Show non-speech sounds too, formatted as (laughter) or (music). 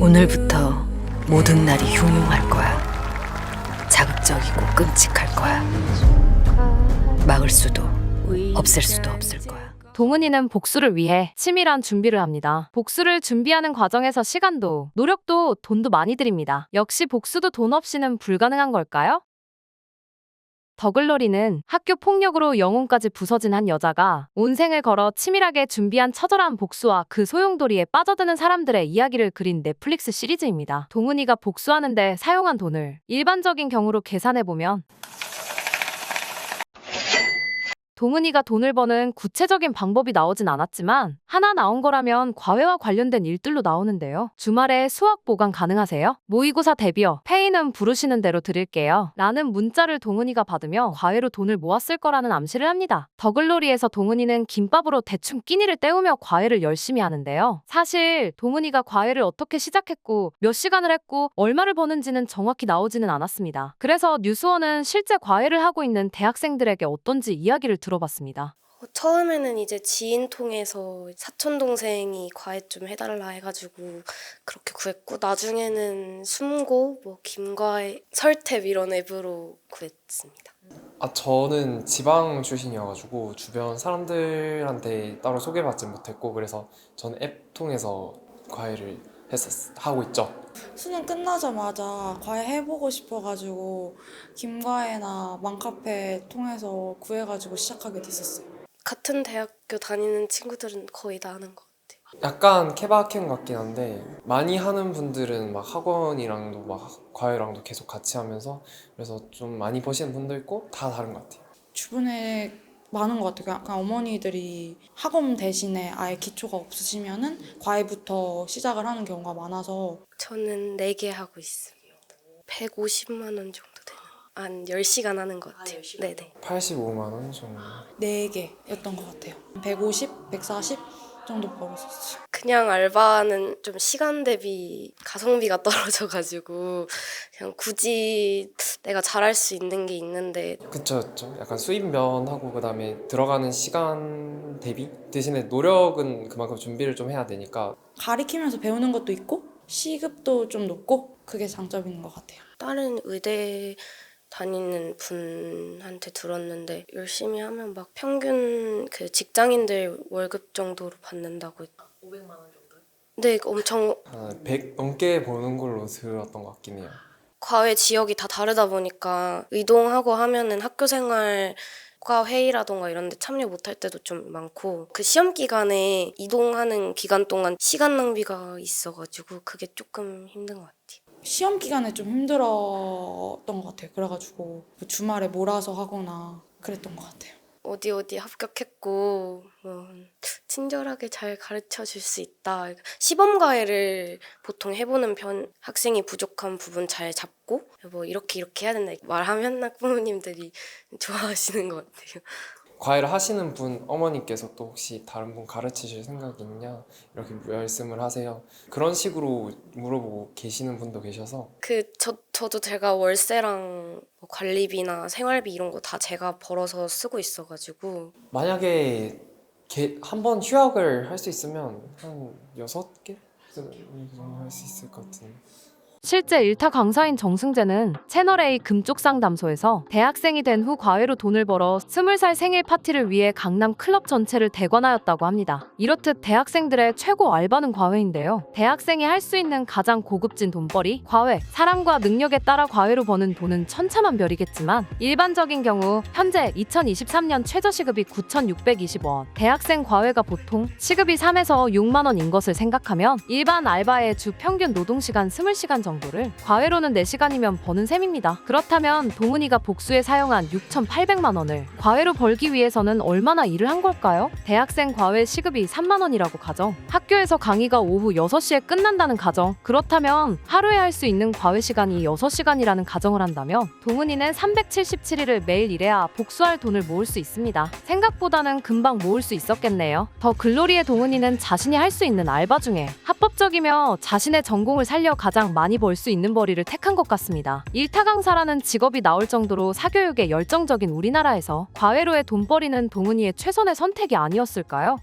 오늘부터 모든 날이 흉흉할 거야. 자극적이고 끔찍할 거야. 막을 수도 없앨 수도 없을 거야. 동은이는 복수를 위해 치밀한 준비를 합니다. 복수를 준비하는 과정에서 시간도, 노력도, 돈도 많이 들입니다. 역시 복수도 돈 없이는 불가능한 걸까요? 더글로리는 학교 폭력으로 영혼까지 부서진 한 여자가 온 생을 걸어 치밀하게 준비한 처절한 복수와 그 소용돌이에 빠져드는 사람들의 이야기를 그린 넷플릭스 시리즈입니다. 동은이가 복수하는데 사용한 돈을 일반적인 경우로 계산해보면 동은이가 돈을 버는 구체적인 방법이 나오진 않았지만 하나 나온 거라면 과외와 관련된 일들로 나오는데요. 주말에 수학 보강 가능하세요? 모의고사 대비어 페이는 부르시는 대로 드릴게요. 라는 문자를 동은이가 받으며 과외로 돈을 모았을 거라는 암시를 합니다. 더글로리에서 동은이는 김밥으로 대충 끼니를 때우며 과외를 열심히 하는데요. 사실 동은이가 과외를 어떻게 시작했고 몇 시간을 했고 얼마를 버는지는 정확히 나오지는 않았습니다. 그래서 뉴스원은 실제 과외를 하고 있는 대학생들에게 어떤지 이야기를 들어봤습니다. 어, 처음에는 이제 지인 통해서 사촌 동생이 과외 좀 해달라 해가지고 그렇게 구했고 나중에는 숨고 뭐 김과외 설탭 이런 앱으로 구했습니다. 아, 저는 지방 출신이어가지고 주변 사람들한테 따로 소개받지 못했고 그래서 저는 앱 통해서 과외를 했었, 하고 있죠. 수능 끝나자마자 과외 해보고 싶어가지고 김과외나 맘카페 통해서 구해가지고 시작하게 됐었어요. 같은 대학교 다니는 친구들은 거의 다 하는 것 같아요. 약간 케바케인 같긴 한데 많이 하는 분들은 막 학원이랑도 막 과외랑도 계속 같이 하면서 그래서 좀 많이 버시는 분도 있고 다 다른 것 같아요. 주변에 많은 것 같아요. 약간 어머니들이 학원 대신에 아예 기초가 없으시면은 과외부터 시작을 하는 경우가 많아서 저는 4개 하고 있습니다. 150만 원 정도 되는 한 10시간 하는 것 같아요. 네네. 85만 원 정도. 4개였던 것 같아요. 150, 140 정도 벌었었어요. 그냥 알바는 좀 시간 대비 가성비가 (laughs) 떨어져가지고 그냥 굳이 내가 잘할 수 있는 게 있는데 그쵸, 그쵸. 약간 수입면하고 그다음에 들어가는 시간 대비 대신에 노력은 그만큼 준비를 좀 해야 되니까 가리키면서 배우는 것도 있고 시급도 좀 높고 그게 장점인 것 같아요. 다른 의대 다니는 분한테 들었는데 열심히 하면 막 평균 그 직장인들 월급 정도로 받는다고 500만 원 정도요? 네, 엄청 한100 넘게 버는 걸로 들었던 것 같긴 해요. 과외 지역이 다 다르다 보니까 이동하고 하면은 학교 생활 과 회의라던가 이런 데 참여 못할 때도 좀 많고 그 시험 기간에 이동하는 기간 동안 시간 낭비가 있어가지고 그게 조금 힘든 것 같아요. 시험 기간에 좀 힘들었던 것 같아요. 그래가지고 뭐 주말에 몰아서 하거나 그랬던 것 같아요. 어디 어디 합격했고 뭐 친절하게 잘 가르쳐 줄 수 있다. 시범 과외를 보통 해보는 편 학생이 부족한 부분 잘 잡고 뭐 이렇게 이렇게 해야 된다 말하면 (laughs) 학부모님들이 좋아하시는 것 같아요. 과외를 하시는 분 어머니께서 또 혹시 다른 분 가르치실 생각이 있냐 이렇게 말씀을 하세요. 그런 식으로 물어보고 계시는 분도 계셔서 그 저 저도 제가 월세랑 뭐 관리비나 생활비 이런 거 다 제가 벌어서 쓰고 있어가지고 만약에 한 번 휴학을 할 수 있으면 한 여섯 개 정도 할 수 있을 것 같은. 실제 일타 강사인 정승재는 채널A 금쪽 상담소에서 대학생이 된 후 과외로 돈을 벌어 20살 생일 파티를 위해 강남 클럽 전체를 대관하였다고 합니다. 이렇듯 대학생들의 최고 알바는 과외인데요. 대학생이 할 수 있는 가장 고급진 돈벌이, 과외, 사랑과 능력에 따라 과외로 버는 돈은 천차만별이겠지만 일반적인 경우 현재 2023년 최저시급이 9,620원, 대학생 과외가 보통 시급이 3에서 6만 원인 것을 생각하면 일반 알바의 주 평균 노동시간 20시간 정도 를 과외로는 4시간이면 버는 셈입니다. 그렇다면 동은이가 복수에 사용한 6,800만 원을 과외로 벌기 위해서는 얼마나 일을 한 걸까요? 대학생 과외 시급이 3만 원이라고 가정. 학교에서 강의가 오후 6시에 끝난다는 가정. 그렇다면 하루에 할 수 있는 과외 시간이 6시간이라는 가정을 한다면 동은이는 377일을 매일 일해야 복수할 돈을 모을 수 있습니다. 생각보다는 금방 모을 수 있었겠네요. 더 글로리의 동은이는 자신이 할 수 있는 알바 중에 합법적이며 자신의 전공을 살려 가장 많이 벌 수 있는 벌이를 택한 것 같습니다. 일타 강사라는 직업이 나올 정도로 사교육에 열정적인 우리나라에서 과외로의 돈벌이는 동은이의 최선의 선택이 아니었을까요?